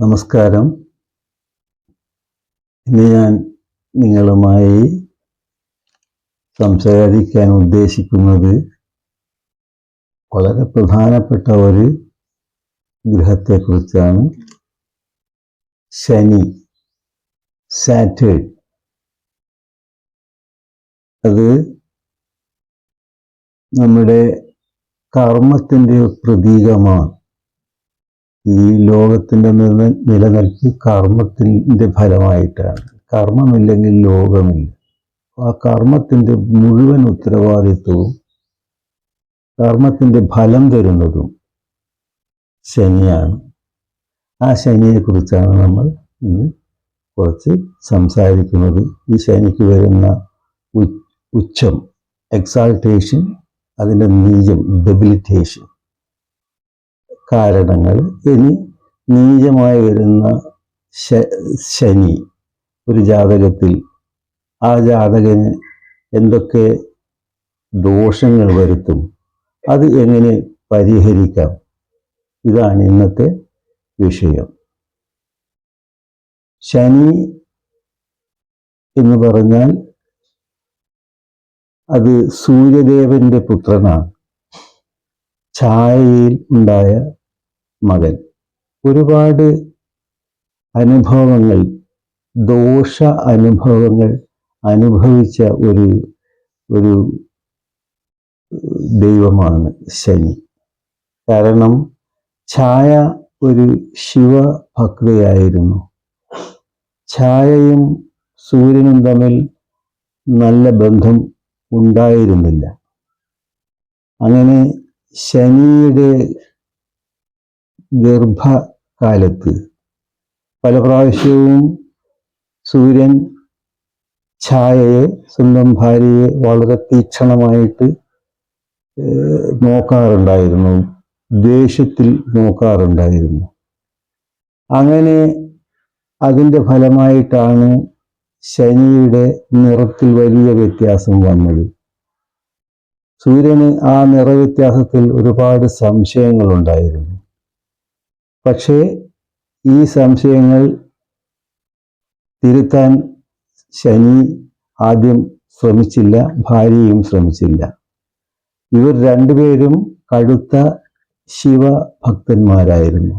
നമസ്കാരം. ഇന്ന് ഞാൻ നിങ്ങളുമായി സംസാരിക്കാൻ ഉദ്ദേശിക്കുന്നത് വളരെ പ്രധാനപ്പെട്ട ഒരു ഗ്രഹത്തെക്കുറിച്ചാണ്. ശനി സാറ്റേൺ. അത് നമ്മുടെ കർമ്മത്തിന്റെ പ്രതീകമാണ്. ഈ ലോകത്തിന്റെ നില നിലനിൽപ്പ് കർമ്മത്തിന്റെ ഫലമായിട്ടാണ്. കർമ്മമില്ലെങ്കിൽ ലോകമില്ല. ആ കർമ്മത്തിന്റെ മുഴുവൻ ഉത്തരവാദിത്വവും കർമ്മത്തിന്റെ ഫലം തരുന്നതും ശനിയാണ്. ആ ശനിയെക്കുറിച്ചാണ് നമ്മൾ ഇന്ന് കുറച്ച് സംസാരിക്കുന്നത്. ഈ ശനിക്ക് വരുന്ന ഉച്ചം എക്സാൾട്ടേഷൻ അതിന്റെ നീജം ഡെബിലിറ്റേഷൻ കാരണങ്ങൾ ഇനി നീചമായി വരുന്ന ശനി ഒരു ജാതകത്തിൽ. ആ ജാതകന് എന്തൊക്കെ ദോഷങ്ങൾ വരുത്തും? അത് എങ്ങനെ പരിഹരിക്കാം? ഇതാണ് ഇന്നത്തെ വിഷയം. ശനി എന്ന് പറഞ്ഞാൽ അത് സൂര്യദേവന്റെ പുത്രനാണ്. ഛായയിൽ ഉണ്ടായ മകൻ. ഒരുപാട് അനുഭവങ്ങൾ ദോഷ അനുഭവങ്ങൾ അനുഭവിച്ച ഒരു ഒരു ദൈവമാണ് ശനി. കാരണം ഛായ ഒരു ശിവഭക്തയായിരുന്നു ഛായയും സൂര്യനും തമ്മിൽ നല്ല ബന്ധം ഉണ്ടായിരുന്നില്ല. അങ്ങനെ ശനിയുടെ ഗർഭകാലത്ത്. പല പ്രാവശ്യവും സൂര്യൻ ഛായയെ സ്വന്തം ഭാര്യയെ വളരെ തീക്ഷണമായിട്ട് നോക്കാറുണ്ടായിരുന്നു. ദേഷ്യത്തിൽ നോക്കാറുണ്ടായിരുന്നു. അങ്ങനെ അതിന്റെ ഫലമായിട്ടാണ് ശനിയുടെ നിറത്തിൽ വലിയ വ്യത്യാസം വന്നത്. സൂര്യന് ആ നിറവ്യത്യാസത്തിൽ ഒരുപാട് സംശയങ്ങളുണ്ടായിരുന്നു. പക്ഷേ ഈ സംശയങ്ങൾ തിരുത്താൻ ശനി ആദ്യം ശ്രമിച്ചില്ല ഭാര്യയും ശ്രമിച്ചില്ല. ഇവർ രണ്ടുപേരും കടുത്ത ശിവഭക്തന്മാരായിരുന്നു.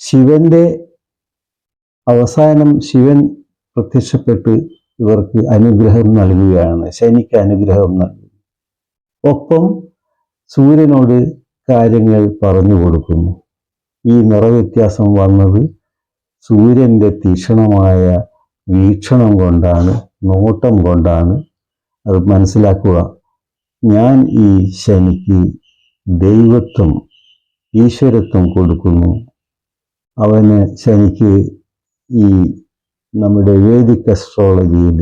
ശിവന്റെ അവസാനം ശിവൻ പ്രത്യക്ഷപ്പെട്ട് ഇവർക്ക് അനുഗ്രഹം നൽകുകയാണ് ശനിക്ക് അനുഗ്രഹം നൽകി ഒപ്പം സൂര്യനോട് കാര്യങ്ങൾ പറഞ്ഞു കൊടുക്കുന്നു. ഈ നിറവ്യത്യാസം വന്നത് സൂര്യന്റെ തീക്ഷണമായ വീക്ഷണം കൊണ്ടാണ് നോട്ടം കൊണ്ടാണ്. അത് മനസ്സിലാക്കുക. ഞാൻ ഈ ശനിക്ക് ദൈവത്വം ഈശ്വരത്വം കൊടുക്കുന്നു. അവന് ശനിക്ക് ഈ നമ്മുടെ വേദിക് അസ്ട്രോളജിയിൽ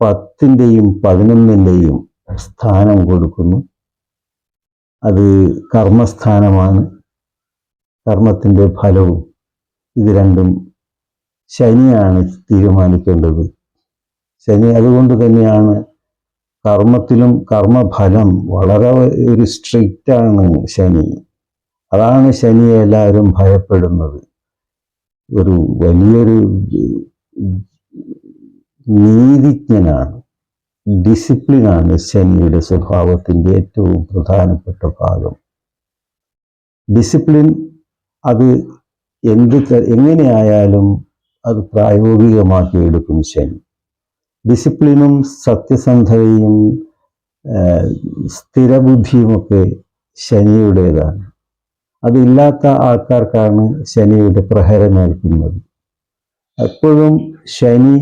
പത്തിന്റെയും പതിനൊന്നിന്റെയും സ്ഥാനം കൊടുക്കുന്നു. അത് കർമ്മസ്ഥാനമാണ്. കർമ്മത്തിന്റെ ഫലവും ഇത് രണ്ടും ശനിയാണ് തീരുമാനിക്കേണ്ടത്. ശനി അതുകൊണ്ട് തന്നെയാണ് കർമ്മത്തിലും കർമ്മഫലം വളരെ ഒരു സ്ട്രിക്റ്റാണ് ശനി. അതാണ് ശനി എല്ലാവരും ഭയപ്പെടുന്നത്. ഒരു വലിയൊരു നീതിജ്ഞനാണ്. ഡിസിപ്ലിനാണ് ശനിയുടെ സ്വഭാവത്തിന്റെ ഏറ്റവും പ്രധാനപ്പെട്ട ഭാഗം. ഡിസിപ്ലിൻ അത് എന്ത് എങ്ങനെയായാലും അത് പ്രായോഗികമാക്കി എടുക്കും ശനി. ഡിസിപ്ലിനും സത്യസന്ധതയും സ്ഥിരബുദ്ധിയുമൊക്കെ ശനിയുടേതാണ്. അതില്ലാത്ത ആൾക്കാർക്കാണ് ശനിയുടെ പ്രഹരമേൽക്കുന്നത് എപ്പോഴും ശനി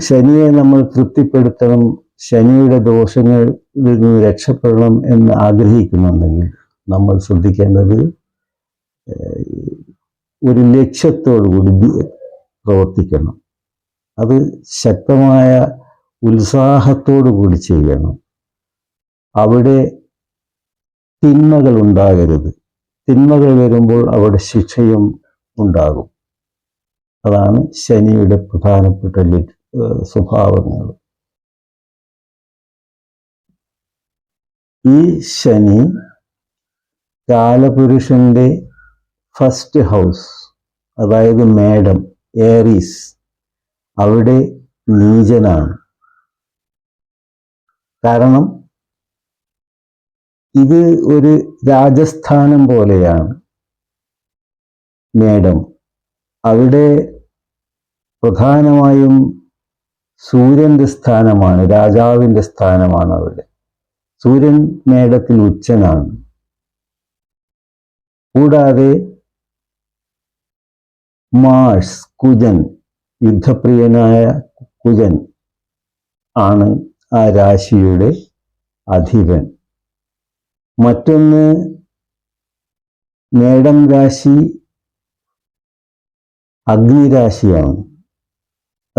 ശനിയെ നമ്മൾ തൃപ്തിപ്പെടുത്തണം ശനിയുടെ ദോഷങ്ങളിൽ നിന്ന് രക്ഷപ്പെടണം എന്ന് ആഗ്രഹിക്കുന്നുണ്ടെങ്കിൽ നമ്മൾ ശ്രദ്ധിക്കേണ്ടത് ഒരു ലക്ഷ്യത്തോടു കൂടി പ്രവർത്തിക്കണം. അത് ശക്തമായ ഉത്സാഹത്തോടു കൂടി ചെയ്യണം. അവിടെ തിന്മകൾ ഉണ്ടാകരുത്. തിന്മകൾ വരുമ്പോൾ അവിടെ ശിക്ഷയും ഉണ്ടാകും. അതാണ് ശനിയുടെ പ്രധാനപ്പെട്ട ലി- ഏഹ് സ്വഭാവങ്ങൾ ഈ ശനി കാലപുരുഷന്റെ ഫസ്റ്റ് ഹൗസ് അതായത് മേഡം ഏറീസ് അവിടെ നീചനാണ്. കാരണം ഇത് ഒരു രാജസ്ഥാനം പോലെയാണ് മേഡം അവിടെ പ്രധാനമായും സൂര്യന്റെ സ്ഥാനമാണ് രാജാവിന്റെ സ്ഥാനമാണ് അവിടെ. സൂര്യൻ മേടത്തിൽ ഉച്ചനാണ്. കൂടാതെ മാഴ്സ് കുജൻ യുദ്ധപ്രിയനായ കുജൻ ആണ് ആ രാശിയുടെ അധിപൻ. മറ്റൊന്ന് മേടം രാശി അഗ്നിരാശിയാണ്.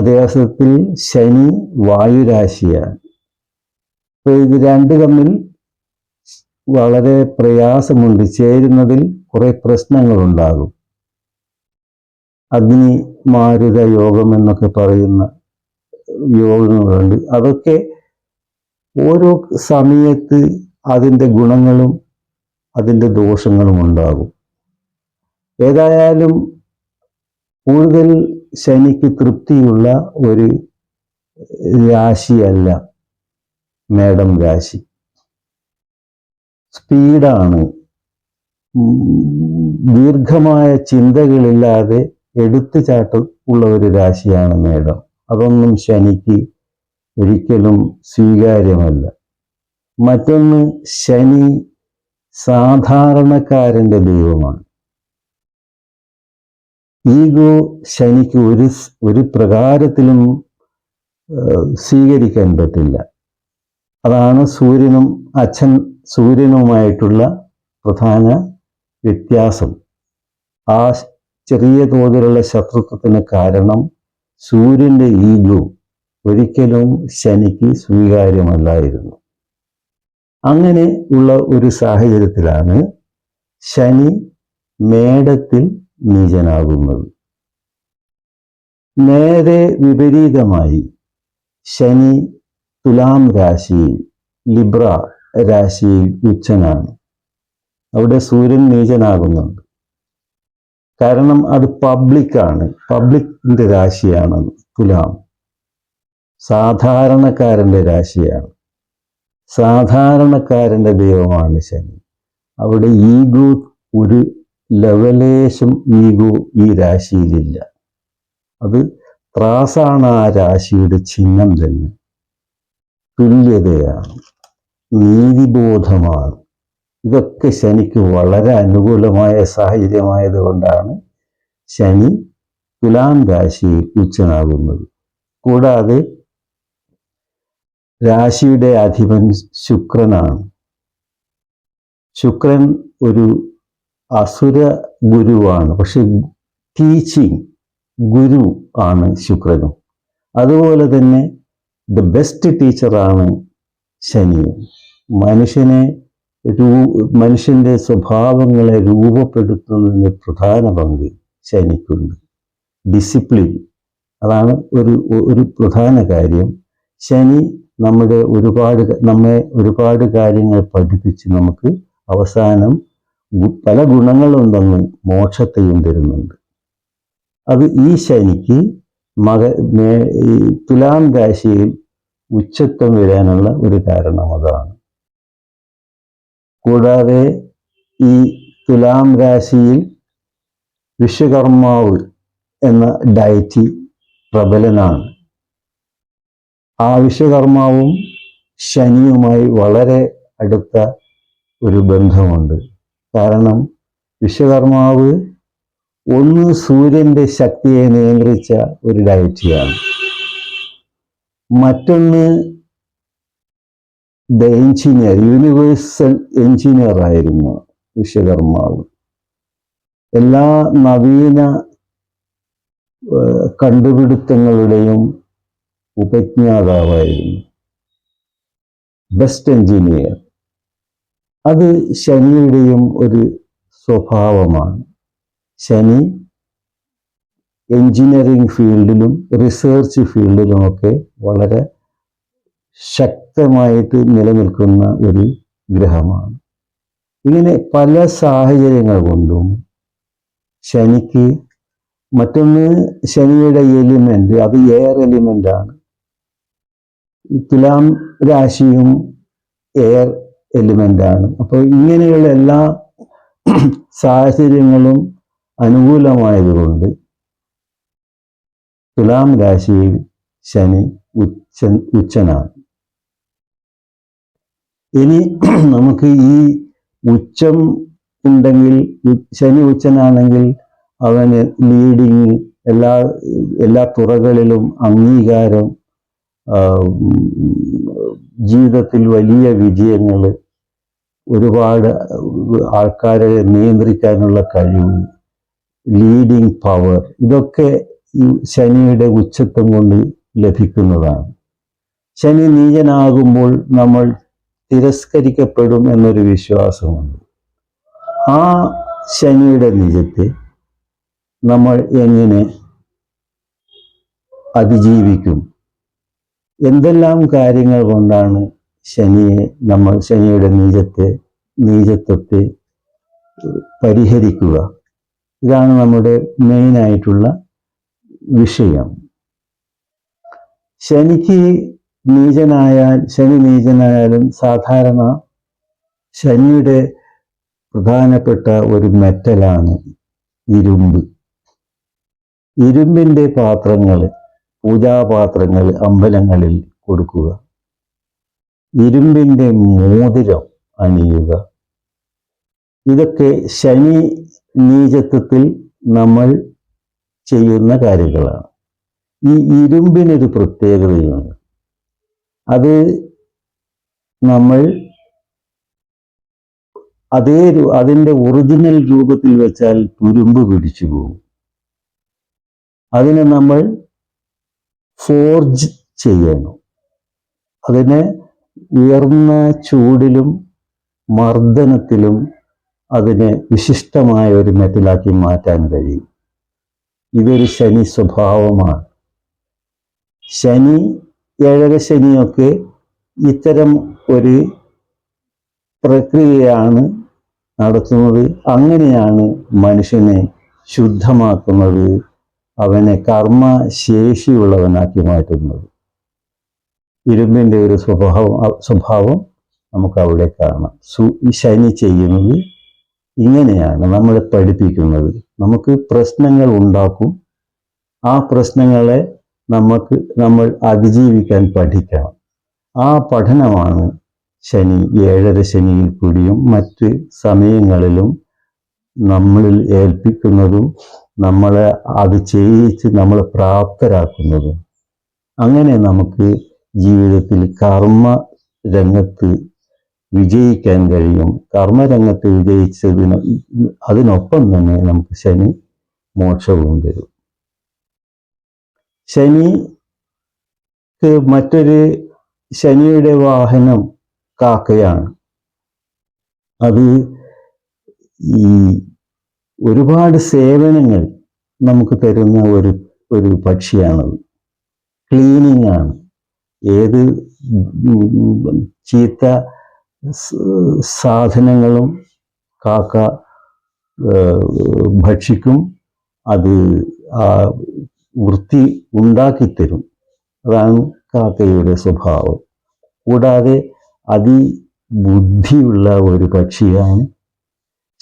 അതേവസത്തിൽ ശനി വായുരാശിയാണ്. അപ്പൊ ഇത് രണ്ട് തമ്മിൽ വളരെ പ്രയാസമുണ്ട്. ചേരുന്നതിൽ കുറെ പ്രശ്നങ്ങളുണ്ടാകും. അഗ്നി മാരുത യോഗം എന്നൊക്കെ പറയുന്ന യോഗങ്ങളുണ്ട്. അതൊക്കെ ഓരോ സമയത്ത് അതിന്റെ ഗുണങ്ങളും അതിന്റെ ദോഷങ്ങളും ഉണ്ടാകും. ഏതായാലും കൂടുതൽ ശനിക്ക് തൃപ്തിയുള്ള ഒരു രാശിയല്ല മേടം രാശി. സ്പീഡാണ്. ദീർഘമായ ചിന്തകളില്ലാതെ എടുത്തു എടുത്തുചാട്ട് ഉള്ള ഒരു രാശിയാണ് മേടം. അതൊന്നും ശനിക്ക് ഒരിക്കലും സ്വീകാര്യമല്ല. മറ്റൊന്ന് ശനി സാധാരണക്കാരന്റെ ദൈവമാണ്. ഈഗോ ശനിക്ക് ഒരു ഒരു പ്രകാരത്തിലും സ്വീകരിക്കാൻ പറ്റില്ല. അതാണ് സൂര്യനും അച്ഛൻ സൂര്യനുമായിട്ടുള്ള പ്രധാന വ്യത്യാസം. ആ ചെറിയ തോതിലുള്ള ശത്രുത്വത്തിന് കാരണം സൂര്യന്റെ ഈഗോ ഒരിക്കലും ശനിക്ക് സ്വീകാര്യമല്ലായിരുന്നു. അങ്ങനെ ഉള്ള ഒരു സാഹചര്യത്തിലാണ് ശനി മേടത്തിൽ നീചനാകുന്നത്. നേരെ വിപരീതമായി ശനി തുലാം രാശിയിൽ ലിബ്ര രാശിയിൽ ഉച്ചനാണ്. അവിടെ സൂര്യൻ നീചനാകുന്നുണ്ട്. കാരണം അത് പബ്ലിക്കാണ്. പബ്ലിക്കിന്റെ രാശിയാണ് തുലാം. സാധാരണക്കാരന്റെ രാശിയാണ്. സാധാരണക്കാരന്റെ ദൈവമാണ് ശനി. അവിടെ ഈഗോ ഒരു ലവലേശം ഈഗോ ഈ രാശിയിലില്ല. അത് ത്രാസാണ് ആ രാശിയുടെ ചിഹ്നം തന്നെ. തുല്യതയാണ്. നീതിബോധമാണ്. ഇതൊക്കെ ശനിക്ക് വളരെ അനുകൂലമായ സാഹചര്യമായത് കൊണ്ടാണ് ശനി തുലാം രാശിയിൽ ഉച്ചനാകുന്നത്. കൂടാതെ രാശിയുടെ അധിപൻ ശുക്രനാണ്. ശുക്രൻ ഒരു അസുര ഗുരുവാണ്. പക്ഷെ ടീച്ചിങ് ഗുരു ആണ് ശുക്രനും. അതുപോലെ തന്നെ ദ ബെസ്റ്റ് ടീച്ചറാണ് ശനിയും. മനുഷ്യനെ രൂ മനുഷ്യന്റെ സ്വഭാവങ്ങളെ രൂപപ്പെടുത്തുന്നതിന് പ്രധാന പങ്ക് ശനിക്കുണ്ട്. ഡിസിപ്ലിൻ അതാണ് ഒരു ഒരു പ്രധാന കാര്യം. ശനി നമ്മുടെ ഒരുപാട് നമ്മെ ഒരുപാട് കാര്യങ്ങൾ പഠിപ്പിച്ച് നമുക്ക് അവസാനം പല ഗുണങ്ങളുണ്ടെന്ന് മോക്ഷത്തെയും തരുന്നുണ്ട്. അത് ഈ ശനിക്ക് മക തുലാം രാശിയിൽ ഉച്ചത്വം വരാനുള്ള ഒരു കാരണം അതാണ്. കൂടാതെ ഈ തുലാം രാശിയിൽ വിശ്വകർമാവ് എന്ന ഡയറ്റി പ്രബലനാണ്. ആ വിശ്വകർമാവും ശനിയുമായി വളരെ അടുത്ത ഒരു ബന്ധമുണ്ട്. കാരണം വിശ്വകർമാവ് ഒന്ന് സൂര്യന്റെ ശക്തിയെ നിയന്ത്രിച്ച ഒരു ഡയറ്റിയാണ് മറ്റൊന്ന് ദ എഞ്ചിനീയർ യൂണിവേഴ്സൽ എഞ്ചിനീയർ ആയിരുന്നു വിശ്വകർമാവ്. എല്ലാ നവീന കണ്ടുപിടുത്തങ്ങളുടെയും ഉപജ്ഞാതാവായിരുന്നു. ബെസ്റ്റ് എഞ്ചിനീയർ അത് ശനിയുടെയും ഒരു സ്വഭാവമാണ്. ശനി എഞ്ചിനീയറിംഗ് ഫീൽഡിലും റിസർച്ച് ഫീൽഡിലുമൊക്കെ വളരെ ശക്തമായിട്ട് നിലനിൽക്കുന്ന ഒരു ഗ്രഹമാണ്. ഇങ്ങനെ പല സാഹചര്യങ്ങൾ കൊണ്ടും ശനിക്ക് മറ്റൊന്ന് ശനിയുടെ എലിമെന്റ് അത് എയർ എലിമെന്റ് ആണ് തുലാം രാശിയും എയർ എലിമെന്റ് ആണ്. അപ്പോൾ ഇങ്ങനെയുള്ള എല്ലാ സാഹചര്യങ്ങളും അനുകൂലമായതുകൊണ്ട് തുലാം രാശിയിൽ ശനി ഉച്ചൻ ഉച്ചനാണ്. ഇനി നമുക്ക് ഈ ഉച്ചം ഉണ്ടെങ്കിൽ ശനി ഉച്ചനാണെങ്കിൽ അവന് ലീഡിങ് എല്ലാ എല്ലാ തുറകളിലും അംഗീകാരം ജീവിതത്തിൽ വലിയ വിജയങ്ങൾ ഒരുപാട് ആൾക്കാരെ നിയന്ത്രിക്കാനുള്ള കഴിവ് ലീഡിങ് പവർ ഇതൊക്കെ ഈ ശനിയുടെ ഉച്ചത്വം കൊണ്ട് ലഭിക്കുന്നതാണ്. ശനി നീചനാകുമ്പോൾ നമ്മൾ തിരസ്കരിക്കപ്പെടും എന്നൊരു വിശ്വാസമുണ്ട്. ആ ശനിയുടെ നിജത്തെ നമ്മൾ എങ്ങനെ അതിജീവിക്കും? എന്തെല്ലാം കാര്യങ്ങൾ കൊണ്ടാണ് ശനിയെ നമ്മൾ ശനിയുടെ നീചത്തെ നീചത്വത്തെ പരിഹരിക്കുക. ഇതാണ് നമ്മുടെ മെയിനായിട്ടുള്ള വിഷയം. ശനിക്ക് നീചനായാൽ ശനി നീചനായാലും സാധാരണ ശനിയുടെ പ്രധാനപ്പെട്ട ഒരു മെറ്റലാണ് ഇരുമ്പ്. ഇരുമ്പിന്റെ പാത്രങ്ങൾ പൂജാപാത്രങ്ങൾ അമ്പലങ്ങളിൽ കൊടുക്കുക. ഇരുമ്പിന്റെ മോതിരം അണിയുക. ഇതൊക്കെ ശനി നീചത്വത്തിൽ നമ്മൾ ചെയ്യുന്ന കാര്യങ്ങളാണ്. ഈ ഇരുമ്പിനൊരു പ്രത്യേകതയുണ്ട് അത് നമ്മൾ അതേ അതിന്റെ ഒറിജിനൽ രൂപത്തിൽ വെച്ചാൽ തുരുമ്പ് പിടിച്ചു പോകും. അതിനെ നമ്മൾ ഫോർജ് ചെയ്യണം. അതിനെ ഉയർന്ന ചൂടിലും മർദ്ദനത്തിലും അതിനെ വിശിഷ്ടമായ ഒരു മെറ്റലാക്കി മാറ്റാൻ കഴിയും. ഇതൊരു ശനി സ്വഭാവമാണ്. ശനി ഏഴര ശനിയൊക്കെ ഇത്തരം ഒരു പ്രക്രിയയാണ് നടത്തുന്നത്. അങ്ങനെയാണ് മനുഷ്യനെ ശുദ്ധമാക്കുന്നത്. അവനെ കർമ്മശേഷിയുള്ളവനാക്കി മാറ്റുന്നത്. ഇരുമ്പിന്റെ ഒരു സ്വഭാവം സ്വഭാവം നമുക്ക് അവിടെ കാണാം. സു ശനി ചെയ്യുന്നത് ഇങ്ങനെയാണ് നമ്മളെ പഠിപ്പിക്കുന്നത്. നമുക്ക് പ്രശ്നങ്ങൾ ഉണ്ടാക്കും. ആ പ്രശ്നങ്ങളെ നമുക്ക് നമ്മൾ അതിജീവിക്കാൻ പഠിക്കണം ആ പഠനമാണ് ശനി ഏഴര ശനിയിൽ കൂടിയും മറ്റ് സമയങ്ങളിലും നമ്മളിൽ ഏൽപ്പിക്കുന്നതും നമ്മളെ അത് ചെയ്യിച്ച് നമ്മളെ പ്രാപ്തരാക്കുന്നതും. അങ്ങനെ നമുക്ക് ജീവിതത്തിൽ കർമ്മ രംഗത്ത് വിജയിക്കാൻ കഴിയും. കർമ്മരംഗത്ത് വിജയിച്ചതിന് അതിനൊപ്പം തന്നെ നമുക്ക് ശനി മോക്ഷവും തരും. ശനിക്ക് മറ്റൊരു ശനിയുടെ വാഹനം കാക്കയാണ്. അത് ഈ ഒരുപാട് സേവനങ്ങൾ നമുക്ക് തരുന്ന ഒരു ഒരു പക്ഷിയാണത്. ക്ലീനിങ് ആണ് ഏത് ചീത്ത സാധനങ്ങളും കാക്ക ഭക്ഷിക്കും അത് ആ വൃത്തി ഉണ്ടാക്കിത്തരും. അതാണ് കാക്കയുടെ സ്വഭാവം. കൂടാതെ അതിബുദ്ധിയുള്ള ഒരു പക്ഷിയാണ്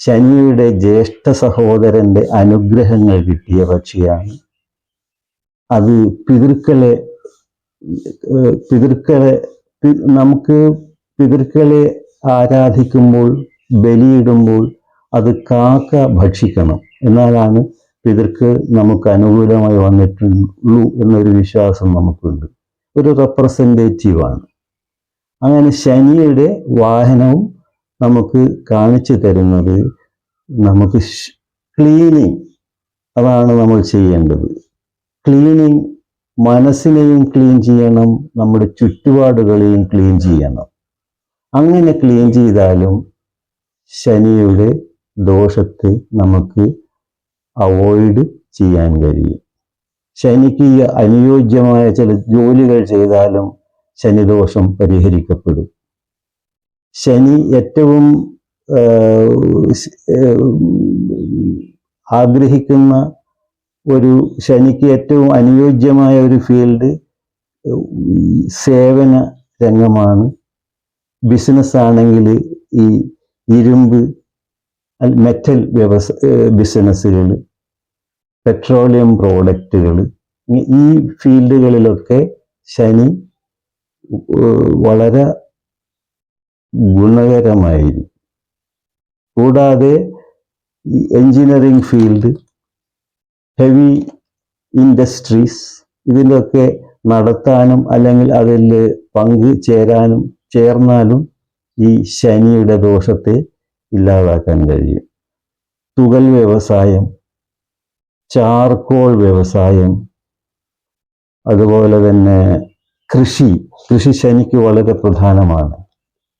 ശനിയുടെ ജ്യേഷ്ഠ സഹോദരന്റെ അനുഗ്രഹങ്ങൾ കിട്ടിയ പക്ഷിയാണ്. അത് പിതൃക്കളെ പിതൃക്കളെ നമുക്ക് പിതൃക്കളെ ആരാധിക്കുമ്പോൾ ബലിയിടുമ്പോൾ അത് കാക്ക ഭക്ഷിക്കണം എന്നാലാണ് പിതൃക്ക് നമുക്ക് അനുകൂലമായി വന്നിട്ടുള്ളൂ എന്നൊരു വിശ്വാസം നമുക്കുണ്ട്. ഒരു റെപ്രസെന്റേറ്റീവാണ് അങ്ങനെ ശനിയുടെ വാഹനവും നമുക്ക് കാണിച്ചു തരുന്നത് നമുക്ക് ക്ലീനിങ് അതാണ് നമ്മൾ ചെയ്യേണ്ടത്. ക്ലീനിങ് മനസ്സിനെയും ക്ലീൻ ചെയ്യണം നമ്മുടെ ചുറ്റുപാടുകളെയും ക്ലീൻ ചെയ്യണം. അങ്ങനെ ക്ലീൻ ചെയ്താലും ശനിയുടെ ദോഷത്തെ നമുക്ക് അവോയ്ഡ് ചെയ്യാൻ കഴിയും. ശനിക്ക് അനുയോജ്യമായ ചില ജോലികൾ ചെയ്താലും ശനിദോഷം പരിഹരിക്കപ്പെടും. ശനി ഏറ്റവും ആഗ്രഹിക്കുന്ന ഒരു ശനിക്ക് ഏറ്റവും അനുയോജ്യമായ ഒരു ഫീൽഡ് സേവന രംഗമാണ്. ബിസിനസ് ആണെങ്കിൽ ഈ ഇരുമ്പ് മെറ്റൽ വ്യവസ ബിസിനസ്സുകൾ പെട്രോളിയം പ്രോഡക്റ്റുകൾ ഈ ഫീൽഡുകളിലൊക്കെ ശനി വളരെ ഗുണകരമായിരിക്കും. കൂടാതെ എഞ്ചിനീയറിംഗ് ഫീൽഡ് ഹെവി ഇൻഡസ്ട്രീസ് ഇതിലൊക്കെ നടത്താനും അല്ലെങ്കിൽ അതിൽ പങ്ക് ചേരാനും ചേർന്നാലും ഈ ശനിയുടെ ദോഷത്തെ ഇല്ലാതാക്കാൻ കഴിയും. തുകൽ വ്യവസായം ചാർക്കോൾ വ്യവസായം അതുപോലെ തന്നെ കൃഷി കൃഷി ശനിക്ക് വളരെ പ്രധാനമാണ്.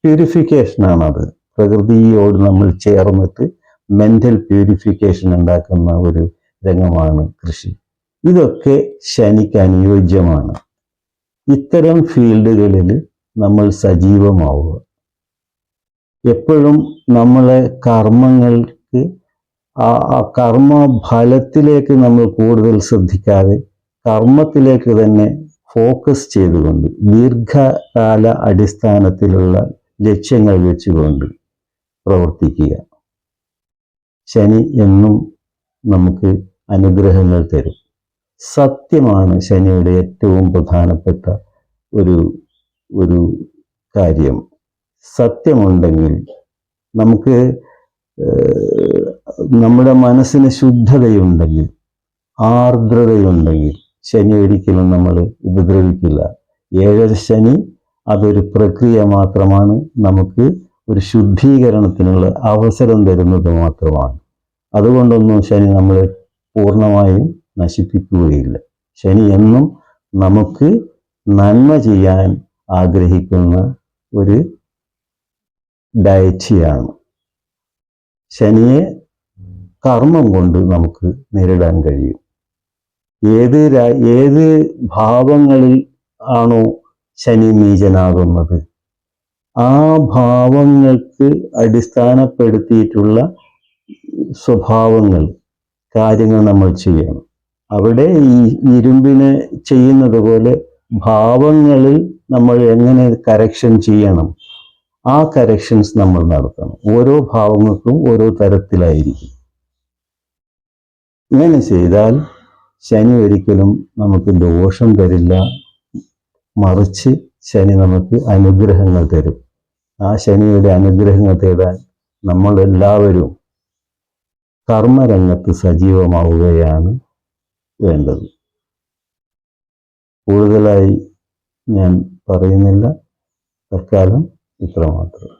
പ്യൂരിഫിക്കേഷനാണ് അത് പ്രകൃതിയോട് നമ്മൾ ചേർന്നിട്ട് മെന്റൽ പ്യൂരിഫിക്കേഷൻ ഉണ്ടാക്കുന്ന ഒരു രംഗമാണ് കൃഷി. ഇതൊക്കെ ശനിക്ക് അനുയോജ്യമാണ് ഇത്തരം ഫീൽഡുകളിൽ നമ്മൾ സജീവമാവുക. എപ്പോഴും നമ്മളെ കർമ്മങ്ങൾക്ക് ആ കർമ്മ നമ്മൾ കൂടുതൽ ശ്രദ്ധിക്കാതെ കർമ്മത്തിലേക്ക് തന്നെ ഫോക്കസ് ചെയ്തുകൊണ്ട് ദീർഘകാല അടിസ്ഥാനത്തിലുള്ള ലക്ഷ്യങ്ങൾ വെച്ചുകൊണ്ട് പ്രവർത്തിക്കുക. ശനി എന്നും നമുക്ക് അനുഗ്രഹങ്ങൾ തരും. സത്യമാണ് ശനിയുടെ ഏറ്റവും പ്രധാനപ്പെട്ട ഒരു ഒരു കാര്യം. സത്യമുണ്ടെങ്കിൽ നമുക്ക് നമ്മുടെ മനസ്സിന് ശുദ്ധതയുണ്ടെങ്കിൽ ആർദ്രതയുണ്ടെങ്കിൽ ശനി ഒരിക്കലും നമ്മൾ ഉപദ്രവിക്കില്ല. ഏഴര ശനി അതൊരു പ്രക്രിയ മാത്രമാണ്. നമുക്ക് ഒരു ശുദ്ധീകരണത്തിനുള്ള അവസരം തരുന്നത് മാത്രമാണ്. അതുകൊണ്ടൊന്നും ശനി നമ്മളെ പൂർണമായും നശിപ്പിക്കുകയില്ല. ശനി എന്നും നമുക്ക് നന്മ ചെയ്യാൻ ആഗ്രഹിക്കുന്ന ഒരു ഡയറ്റിയാണ് ശനിയെ കർമ്മം കൊണ്ട് നമുക്ക് നേരിടാൻ കഴിയും. ഏത് ഏത് ഭാവങ്ങളിൽ ആണോ ശനി നീചനാകുന്നത് ആ ഭാവങ്ങൾക്ക് അടിസ്ഥാനപ്പെടുത്തിയിട്ടുള്ള സ്വഭാവങ്ങൾ കാര്യങ്ങൾ നമ്മൾ ചെയ്യണം. അവിടെ ഈ ഇരുമ്പിനെ ചെയ്യുന്നത് പോലെ ഭാവങ്ങളിൽ നമ്മൾ എങ്ങനെ കറക്ഷൻ ചെയ്യണം ആ കറക്ഷൻസ് നമ്മൾ നടത്തണം. ഓരോ ഭാവങ്ങൾക്കും ഓരോ തരത്തിലായിരിക്കും. ഇങ്ങനെ ചെയ്താൽ ശനി ഒരിക്കലും നമുക്ക് ദോഷം തരില്ല. മറിച്ച് ശനി നമുക്ക് അനുഗ്രഹങ്ങൾ തരും. ആ ശനിയുടെ അനുഗ്രഹങ്ങൾ തേടാൻ നമ്മൾ എല്ലാവരും കർമ്മരംഗത്ത് സജീവമാവുകയാണ് വേണ്ടത്. കൂടുതലായി ഞാൻ പറയുന്നില്ല. തൽക്കാലം ഇത്രമാത്രം